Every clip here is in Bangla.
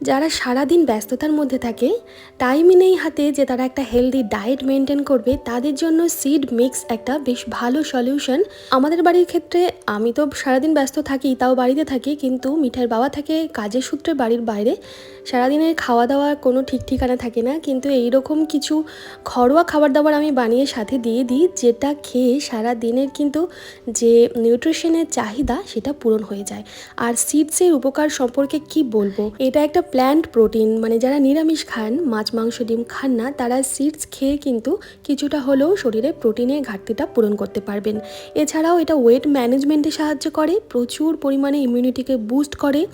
যারা সারাদিন ব্যস্ততার মধ্যে থাকে টাইমই নেই হাতে যে তারা একটা হেলদি ডায়েট মেনটেন করবে, তাদের জন্য সিড মিক্স একটা বেশ ভালো সলিউশন আমাদের বাড়ির ক্ষেত্রে আমি তো সারাদিন ব্যস্ত থাকি, তাও বাড়িতে থাকি, কিন্তু মিঠাইয়ের বাবা থাকে কাজের সূত্রে বাড়ির বাইরে। সারাদিনের খাওয়া দাওয়া কোনো ঠিক ঠিকানা থাকে না, কিন্তু এই রকম কিছু ঘরোয়া খাবার দাবার আমি বানিয়ে সাথে দিয়ে দিই, যেটা খেয়ে সারা দিনের কিন্তু যে নিউট্রিশনের চাহিদা, সেটা পূরণ হয়ে যায়। আর সিডসের উপকার সম্পর্কে কি বলব? এটা একটা প্ল্যান্ট প্রোটিন মানে যারা নিরামিষ খান, মাছ, মাংস, ডিম খান না, তারা সিডস খেয়ে কিন্তু কিছুটা হলেও শরীরে প্রোটিনের ঘাটতিটা পূরণ করতে পারবেন। এছাড়াও এটা ওয়েট ম্যানেজমেন্টে সাহায্য করে, প্রচুর পরিমাণে ইমিউনিটিকে বুস্ট করে,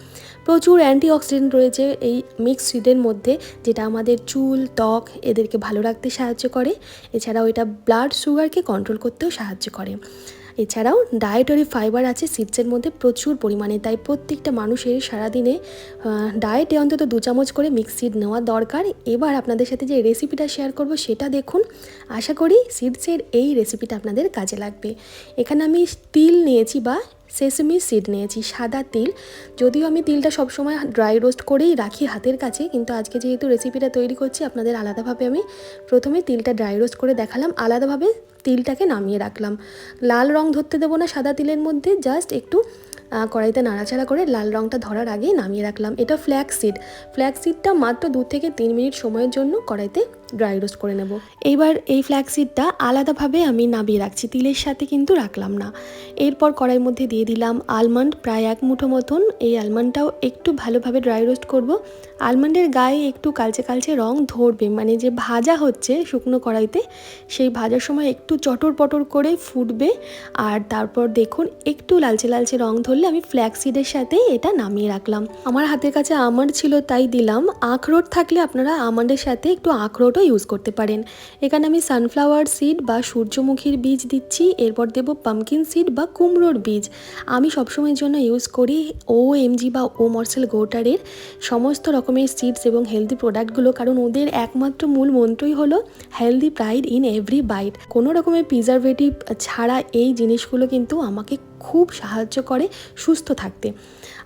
প্রচুর অ্যান্টিঅক্সিডেন্ট রয়েছে এই মিক্স সিডের মধ্যে, যেটা আমাদের চুল, ত্বক এদেরকে ভালো রাখতে সাহায্য করে। এছাড়াও এটা ব্লাড সুগারকে কন্ট্রোল করতেও সাহায্য করে। এছাড়াও ডায়েটারি ফাইবার আছে সিডসের মধ্যে প্রচুর পরিমাণে, তাই প্রত্যেকটা মানুষের সারাদিনে ডায়েটে অন্তত দু চামচ করে মিক্স সিড নেওয়া দরকার। এবার আপনাদের সাথে যে রেসিপিটা শেয়ার করব সেটা দেখুন। আশা করি সিডসের এই রেসিপিটা আপনাদের কাজে লাগবে। এখানে আমি তিল নিয়েছি বা সেসমি সিড নিয়েছি, সাদা তিল। যদিও আমি তিলটা সবসময় ড্রাই রোস্ট করেই রাখি হাতের কাছে, কিন্তু আজকে যেহেতু রেসিপিটা তৈরি করছি, আপনাদের আলাদাভাবে আমি প্রথমে তিলটা ড্রাই রোস্ট করে দেখালাম। আলাদাভাবে তিলটাকে নামিয়ে রাখলাম। লাল রং ধরতে দেবো না সাদা তিলের মধ্যে জাস্ট একটু কড়াইতে নাড়াচাড়া করে লাল রঙটা ধরার আগেই নামিয়ে রাখলাম। এটা ফ্ল্যাক্স সিড সিডটা মাত্র দু থেকে তিন মিনিট সময়ের জন্য কড়াইতে ড্রাই রোস্ট করে নেব। এইবার এই ফ্ল্যাক্স সিডটা আলাদাভাবে আমি নামিয়ে রাখছি, তিলের সাথে কিন্তু রাখলাম না। এরপর কড়াইয়ের মধ্যে দিয়ে দিলাম আলমন্ড প্রায় এক মুঠো মতন। এই আলমন্ডটাও একটু ভালোভাবে ড্রাই রোস্ট করব। আলমন্ডের গায়ে একটু কালচে কালচে রং ধরবে মানে যে ভাজা হচ্ছে শুকনো কড়াইতে, সেই ভাজার সময় একটু চটর পটর করে ফুটবে। আর তারপর দেখুন, একটু লালচে লালচে রং ধরলে আমি ফ্ল্যাক্সিডের সাথে এটা নামিয়ে রাখলাম। আমার হাতের কাছে আমন্ড ছিল, তাই দিলাম। আখরোট থাকলে আপনারা আমন্ডের সাথে একটু আখরোটও ইউজ করতে পারেন। এখানে আমি সানফ্লাওয়ার সিড বা সূর্যমুখীর বীজ দিচ্ছি, এরপর দেব পামকিন সিড বা কুমড়োর বীজ। আমি সবসময়ের জন্য ইউজ করি ও এমজি বা ও মর্সেল গোটারের সমস্ত রকমের সিডস এবং হেলদি প্রোডাক্টগুলো কারণ ওদের একমাত্র মূল মন্ত্রই হলো healthy pride in every bite কোনো রকমের প্রিজারভেটিভ ছাড়া এই জিনিসগুলো কিন্তু আমাকে খুব সাহায্য করে সুস্থ থাকতে।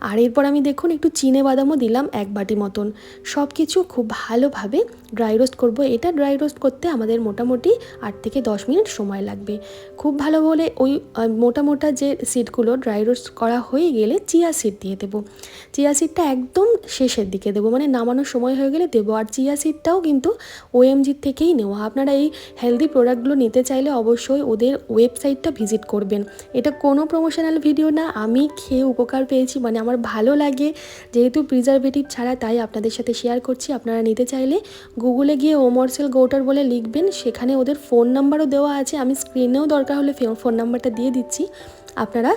আর এরপর আমি দেখুন একটু চিনে বাদামও দিলাম এক বাটি মতন। সব কিছু খুব ভালোভাবে ড্রাই রোস্ট করব। এটা ড্রাই রোস্ট করতে আমাদের মোটামুটি আট থেকে দশ মিনিট সময় লাগবে। খুব ভালো বলে ওই মোটা মোটা যে সিডগুলো ড্রাই রোস্ট করা হয়ে গেলে চিয়া সিড দিয়ে দেবো। চিয়া সিডটা একদম শেষের দিকে দেবো মানে নামানোর সময় হয়ে গেলে দেবো। আর চিয়া সিডটাও কিন্তু ওএমজির থেকেই নেওয়া। আপনারা এই হেলদি প্রোডাক্টগুলো নিতে চাইলে অবশ্যই ওদের ওয়েবসাইটটা ভিজিট করবেন। এটা কোনো প্রমোশনাল ভিডিও না। আমি খেয়ে উপকার পেয়েছি মানে আমার ভালো লাগে। যেহেতু প্রিজারভেটিভ ছাড়া তাই আপনাদের সাথে শেয়ার করছি। আপনারা নিতে চাইলে গুগলে গিয়ে ওমরসেল গোটার বলে লিখবেন। সেখানে ওদের ফোন নাম্বারও দেওয়া আছে। আমি স্ক্রিনেও দরকার হলে ফোন নাম্বারটা দিয়ে দিচ্ছি। আপনারা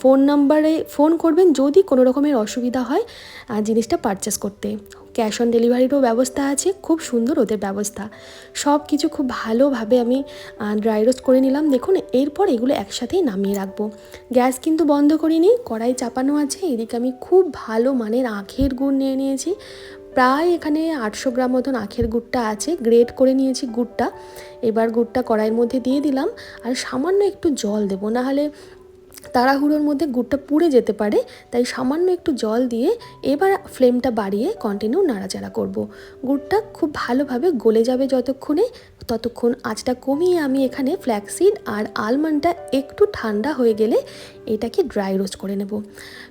ফোন নাম্বারে ফোন করবেন যদি কোনো রকমের অসুবিধা হয় জিনিসটা পারচেস করতে। ক্যাশ অন ডেলিভারিরও ব্যবস্থা আছে, খুব সুন্দর ওদের ব্যবস্থা। সব কিছু খুব ভালোভাবে আমি ড্রাই রোস্ট করে নিলাম। দেখুন, এরপর এগুলো একসাথেই নামিয়ে রাখব। গ্যাস কিন্তু বন্ধ করিনি, কড়াই চাপানো আছে, এদিকে আমি খুব ভালো মানের আখের গুড় নিয়ে নিয়েছি। প্রায় এখানে আটশো গ্রাম মতন আখের গুড়টা আছে গ্রেট করে নিয়েছি গুড়টা। এবার গুড়টা কড়াইয়ের মধ্যে দিয়ে দিলাম, আর সামান্য একটু জল দেবো, নাহলে তাড়াহুড়োর মধ্যে গুড়টা পুড়ে যেতে পারে, তাই সামান্য একটু জল দিয়ে এবার ফ্লেমটা বাড়িয়ে কন্টিনিউ নাড়াচাড়া করব। গুড়টা খুব ভালোভাবে গলে যাবে যতক্ষণে, ততক্ষণ আঁচটা কমিয়ে আমি এখানে ফ্ল্যাক্সিড আর আলমন্ডটা একটু ঠান্ডা হয়ে গেলে এটাকে ড্রাই রোস্ট করে নেব।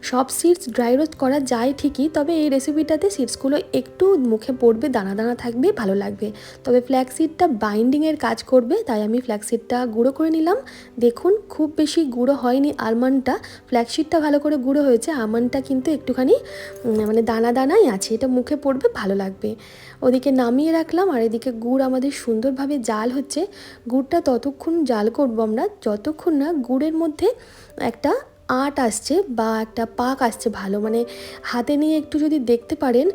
সব সিডস ড্রাই রোস্ট করা যায় ঠিকই, তবে এই রেসিপিটাতে সিডসগুলো একটু মুখে পড়বে, দানা দানা থাকবে, ভালো লাগবে। তবে ফ্ল্যাক্সিডটা বাইন্ডিংয়ের কাজ করবে, তাই আমি ফ্ল্যাক্সিডটা গুঁড়ো করে নিলাম। দেখুন, খুব বেশি গুঁড়ো হয়নি আলমন্ডটা ফ্ল্যাগশিটটা ভালো করে গুঁড়ো হয়েছে, আমন্ডটা কিন্তু একটুখানি মানে দানা দানাই আছে, এটা মুখে পড়বে, ভালো লাগবে। ওদিকে নামিয়ে রাখলাম, আর এদিকে গুড় আমাদের সুন্দরভাবে জাল হচ্ছে। গুড়টা ততক্ষণ জাল করব আমরা, যতক্ষণ না গুড়ের মধ্যে একটা আট আসছে বা একটা পাক আসছে ভালো মানে হাতে নিয়ে একটু যদি দেখতে পারেন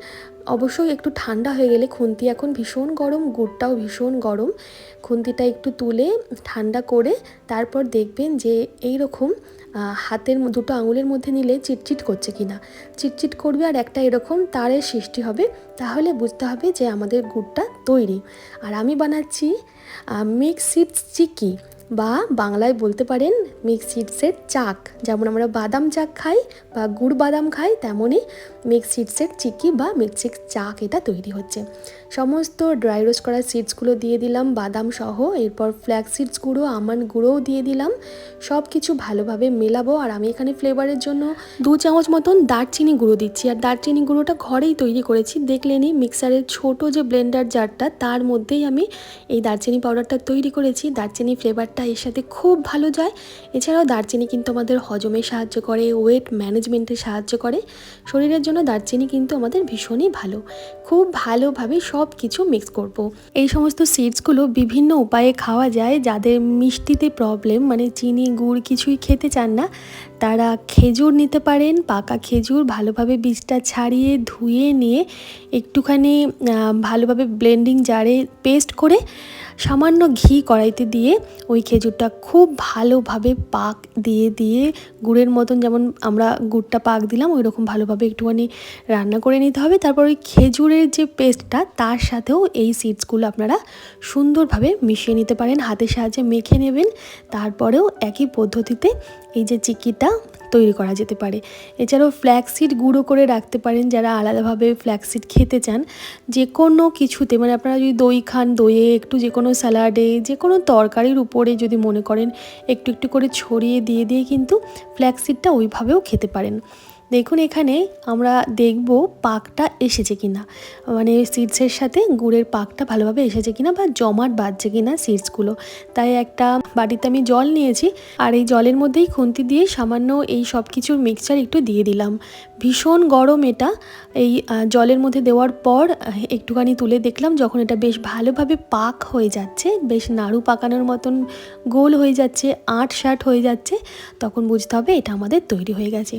অবশ্যই একটু ঠান্ডা হয়ে গেলে খুন্তি এখন ভীষণ গরম, গুড়টাও ভীষণ গরম। খুন্তিটা একটু তুলে ঠান্ডা করে তারপর দেখবেন যে এই রকম হাতের দুটো আঙুলের মধ্যে নিলে চিটচিট করছে কি না চিটচিট করবে আর একটা এরকম তারের সৃষ্টি হবে, তাহলে বুঝতে হবে যে আমাদের গুড়টা তৈরি। আর আমি বানাচ্ছি মিক্স সিডস চিকি বা বাংলায় বলতে পারেন মিক্স সিডসের চাক। যেমন আমরা বাদাম চাক খাই বা গুড় বাদাম খাই, তেমনই মিক্স সিডসের চিকি বা মিক্সিক চাক এটা তৈরি হচ্ছে। সমস্ত ড্রাই রোস্ট করা সিডসগুলো দিয়ে দিলাম, বাদাম সহ, এরপর ফ্ল্যাক্স সিডস গুঁড়ো আমন্ড গুঁড়োও দিয়ে দিলাম। সব কিছু ভালোভাবে মেলাবো, আর আমি এখানে ফ্লেভারের জন্য দু চামচ মতন দারচিনি গুঁড়ো দিচ্ছি। আর দারচিনি গুঁড়োটা ঘরেই তৈরি করেছি দেখলেনি মিক্সারের ছোট যে ব্লেন্ডার জারটা তার মধ্যেই আমি এই দারচিনি পাউডারটা তৈরি করেছি। দারচিনি ফ্লেভারটা এর সাথে খুব ভালো যায়। এছাড়াও দারচিনি কিন্তু আমাদের হজমে সাহায্য করে ওয়েট ম্যানেজমেন্টে সাহায্য করে। শরীরের জন্য দারচিনি কিন্তু আমাদের ভীষণই ভালো। খুব ভালোভাবে সব কিছু মিক্স করব। এই সমস্ত সিডসগুলো বিভিন্ন উপায়ে খাওয়া যায়, যাদের মিষ্টিতে প্রবলেম মানে চিনি, গুড় কিছুই খেতে চান না, তারা খেজুর নিতে পারেন, পাকা খেজুর ভালোভাবে বীজটা ছাড়িয়ে, ধুয়ে নিয়ে একটুখানি ভালোভাবে ব্লেন্ডিং জারে পেস্ট করে সামান্য ঘি কড়াইতে দিয়ে ওই খেজুরটা খুব ভালোভাবে পাক দিয়ে দিয়ে গুড়ের মতন যেমন আমরা গুড়টা পাক দিলাম ওই রকম ভালোভাবে একটুখানি রান্না করে নিতে হবে। তারপর ওই খেজুরের যে পেস্টটা, তার সাথেও এই সিডসগুলো আপনারা সুন্দরভাবে মিশিয়ে নিতে পারেন, হাতের সাহায্যে মেখে নেবেন। তারপরেও একই পদ্ধতিতে এই যে চিকিটা তৈরি করা যেতে পারে। এছাড়াও ফ্ল্যাক্সিড গুঁড়ো করে রাখতে পারেন যারা আলাদাভাবে ফ্ল্যাক্সিড খেতে চান। যে কোনো কিছুতে মানে আপনারা যদি দই খান, দইয়ে একটু যে কোনো স্যালাডে যে কোনো তরকারির উপরে যদি মনে করেন একটু একটু করে ছড়িয়ে দিয়ে দিয়ে কিন্তু ফ্ল্যাক্সিডটা ওইভাবেও খেতে পারেন। দেখুন এখানে আমরা দেখব পাকটা এসেছে কিনা। মানে সিডসের সাথে গুড়ের পাকটা ভালোভাবে এসেছে কিনা বা জমাট বাজছে কিনা সিডসগুলো তাই একটা বাটিতে আমি জল নিয়েছি আর এই জলের মধ্যেই খুন্তি দিয়ে সামান্য এই সব কিছুর মিক্সচার একটু দিয়ে দিলাম। ভীষণ গরম এটা। এই জলের মধ্যে দেওয়ার পর একটুখানি তুলে দেখলাম যখন এটা বেশ ভালোভাবে পাক হয়ে যাচ্ছে, বেশ নাড়ু পাকানোর মতন গোল হয়ে যাচ্ছে আট শাট হয়ে যাচ্ছে, তখন বুঝতে হবে এটা আমাদের তৈরি হয়ে গেছে।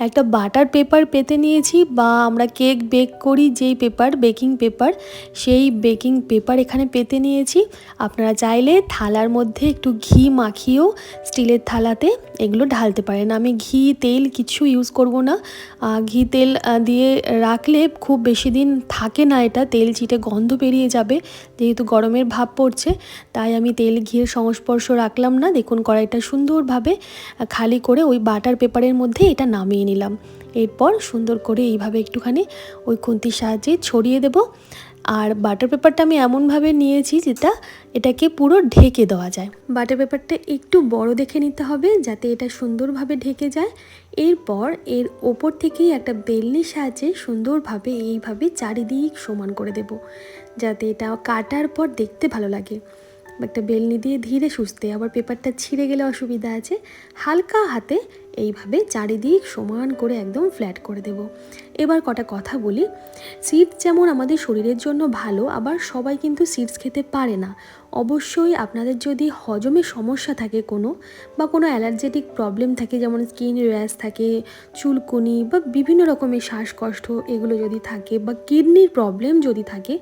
একটা বাটার পেপার পেতে নিয়েছি বা আমরা কেক বেক করি, যেই পেপার, বেকিং পেপার, সেই বেকিং পেপার এখানে পেতে নিয়েছি। আপনারা চাইলে থালার মধ্যে একটু ঘি মাখিয়েও স্টিলের থালাতে এগুলো ঢালতে পারেন। আমি ঘি, তেল কিছু ইউজ করব না। ঘি, তেল দিয়ে রাখলে খুব বেশি দিন থাকে না এটা। তেল চিটে গন্ধ বেরিয়ে যাবে, যেহেতু গরমের ভাব পড়ছে। তাই আমি তেল, ঘিয়ের সংস্পর্শ রাখলাম না। দেখুন কড়াইটা সুন্দরভাবে খালি করে ওই বাটার পেপারের মধ্যে এটা নামিয়ে নিলাম। এরপর সুন্দর করে এইভাবে একটুখানি ওই খুন্তির সাহায্যে ছড়িয়ে দেব। আর বাটার পেপারটা আমি এমনভাবে নিয়েছি যেটা এটাকে পুরো ঢেকে দেওয়া যায়। বাটার পেপারটা একটু বড় দেখে নিতে হবে যাতে এটা সুন্দরভাবে ঢেকে যায়। এরপর এর ওপর থেকেই একটা বেলনির সাহায্যে সুন্দরভাবে এইভাবে চারিদিক সমান করে দেব। যাতে এটা কাটার পর দেখতে ভালো লাগে। একটা বেলনি দিয়ে ধীরে সুস্থে আবার পেপারটা ছিঁড়ে গেলে অসুবিধা আছে। হালকা হাতে এইভাবে চারিদিক সমান করে একদম ফ্ল্যাট করে দেব। এবার কটা কথা বলি। সিডস যেমন আমাদের শরীরের জন্য ভালো, আবার সবাই কিন্তু সিডস খেতে পারে না। অবশ্যই আপনাদের যদি হজমে সমস্যা থাকে কোনো, বা কোনো অ্যালার্জেটিক প্রবলেম থাকে, যেমন স্কিন র্যাশ থাকে, চুলকুনি, বা বিভিন্ন রকমের শ্বাসকষ্ট এগুলো যদি থাকে, বা কিডনির প্রবলেম যদি থাকে,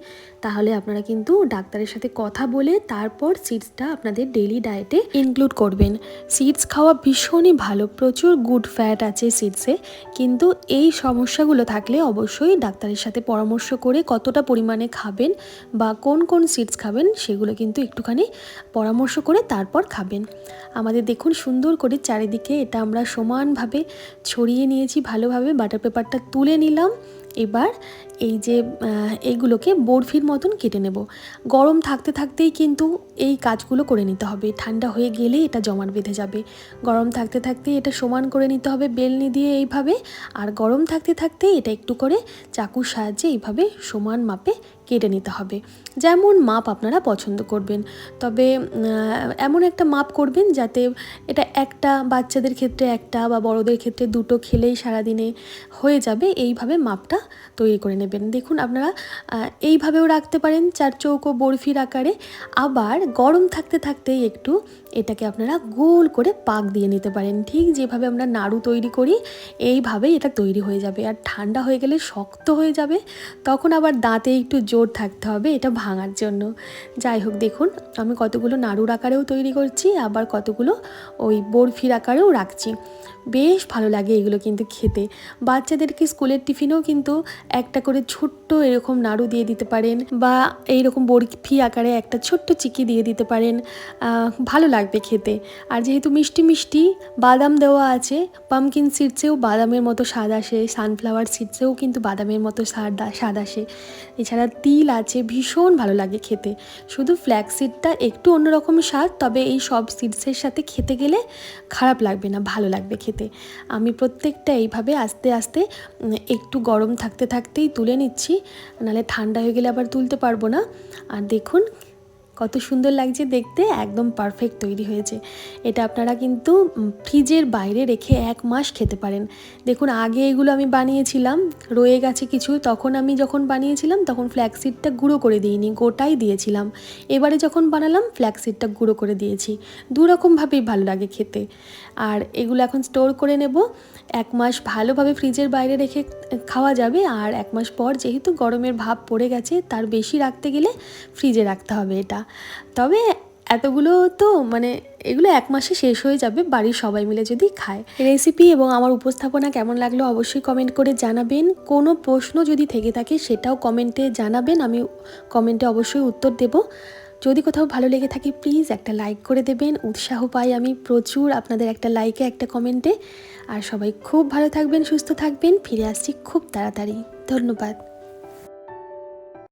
তাহলে আপনারা কিন্তু ডাক্তারের সাথে কথা বলে তারপর সিডসটা আপনাদের ডেলি ডায়েটে ইনক্লুড করবেন। সিডস খাওয়া ভীষণই ভালো, প্রচুর গুড ফ্যাট আছে সিডসে কিন্তু এই সমস্যাগুলো থাকলে অবশ্যই ডাক্তারের সাথে পরামর্শ করে কতটা পরিমাণে খাবেন বা কোন কোন সিডস খাবেন সেগুলো কিন্তু একটুখানি পরামর্শ করে তারপর খাবেন। আমাদের দেখুন সুন্দর করে চারিদিকে এটা আমরা সমানভাবে ছড়িয়ে নিয়েছি, ভালোভাবে বাটার পেপারটা তুলে নিলাম। এবার এই যে এইগুলোকে বরফির মতন কেটে নেব। গরম থাকতে থাকতেই কিন্তু এই কাজগুলো করে নিতে হবে। ঠান্ডা হয়ে গেলে এটা জমাট বেঁধে যাবে। গরম থাকতে থাকতে এটা সমান করে নিতে হবে বেলনি দিয়ে এইভাবে। আর গরম থাকতে থাকতে এটা একটু করে চাকুর সাহায্যে এইভাবে সমান মাপে কেটে নিতে হবে। যেমন মাপ আপনারা পছন্দ করবেন। তবে এমন একটা মাপ করবেন যাতে এটা একটা বাচ্চাদের ক্ষেত্রে একটা বা বড়দের ক্ষেত্রে দুটো খেলেই সারাদিনে হয়ে যাবে। এইভাবে মাপটা তৈরি করে নেবেন। দেখুন আপনারা এইভাবেও রাখতে পারেন চার চৌকো বরফির আকারে। আবার গরম থাকতে থাকতেই একটু এটাকে আপনারা গোল করে পাক দিয়ে নিতে পারেন। ঠিক যেভাবে আমরা নাড়ু তৈরি করি, এইভাবেই এটা তৈরি হয়ে যাবে। আর ঠান্ডা হয়ে গেলে শক্ত হয়ে যাবে, তখন আবার দাঁতে একটু জোর থাকতে হবে এটা ভাঙার জন্য। যাই হোক, দেখুন, আমি কতগুলো নাড়ুর আকারেও তৈরি করছি, আবার কতগুলো ওই বরফির আকারেও রাখছি। বেশ ভালো লাগে এগুলো কিন্তু খেতে। বাচ্চাদেরকে স্কুলের টিফিনেও কিন্তু একটা করে ছোট্ট এরকম নাড়ু দিয়ে দিতে পারেন, বা এইরকম বরফি আকারে একটা ছোট্ট চিকি দিয়ে দিতে পারেন। ভালো লাগে। লাগবে খেতে। আর যেহেতু মিষ্টি মিষ্টি বাদাম দেওয়া আছে পামকিন সিডসেও বাদামের মতো স্বাদ আসে সানফ্লাওয়ার সিডসেও কিন্তু বাদামের মতো স্বাদ স্বাদ আসে। এছাড়া তিল আছে, ভীষণ ভালো লাগে খেতে। শুধু ফ্ল্যাক্স সিডটা একটু অন্যরকম স্বাদ, তবে এই সব সিডসের সাথে খেতে গেলে খারাপ লাগবে না, ভালো লাগবে খেতে। আমি প্রত্যেকটা এইভাবে আস্তে আস্তে একটু গরম থাকতে থাকতেই তুলে নিচ্ছি, নাহলে ঠান্ডা হয়ে গেলে আবার তুলতে পারব না। আর দেখুন কত সুন্দর লাগছে দেখতে, একদম পারফেক্ট তৈরি হয়েছে। এটা আপনারা কিন্তু ফ্রিজের বাইরে রেখে এক মাস খেতে পারেন। দেখুন, আগে এগুলো আমি বানিয়েছিলাম, রয়ে গেছে কিছু, তখন আমি যখন বানিয়েছিলাম, তখন ফ্ল্যাক্সিডটা গুঁড়ো করে দিইনি, গোটাই দিয়েছিলাম। এবারে যখন বানালাম ফ্ল্যাক্সিডটা গুঁড়ো করে দিয়েছি। দুরকমভাবেই ভালো লাগে খেতে। আর এগুলো এখন স্টোর করে নেব। এক মাস ভালোভাবে ফ্রিজের বাইরে রেখে খাওয়া যাবে। আর এক মাস পর যেহেতু গরমের ভাব পড়ে গেছে, তার বেশি রাখতে গেলে ফ্রিজে রাখতে হবে এটা। তবে এতগুলো তো মানে এগুলো এক মাসে শেষ হয়ে যাবে, বাড়ির সবাই মিলে যদি খায়। রেসিপি এবং আমার উপস্থাপনা কেমন লাগল অবশ্যই কমেন্ট করে জানাবেন। কোনো প্রশ্ন যদি থেকে থাকে সেটাও কমেন্টে জানাবেন, আমি কমেন্টে অবশ্যই উত্তর দেব। যদি কোথাও ভালো লেগে থাকে প্লিজ একটা লাইক করে দেবেন। উৎসাহ পাই আমি প্রচুর আপনাদের একটা লাইকে একটা কমেন্টে আর সবাই খুব ভালো থাকবেন, সুস্থ থাকবেন, ফিরে আসছি খুব তাড়াতাড়ি। ধন্যবাদ।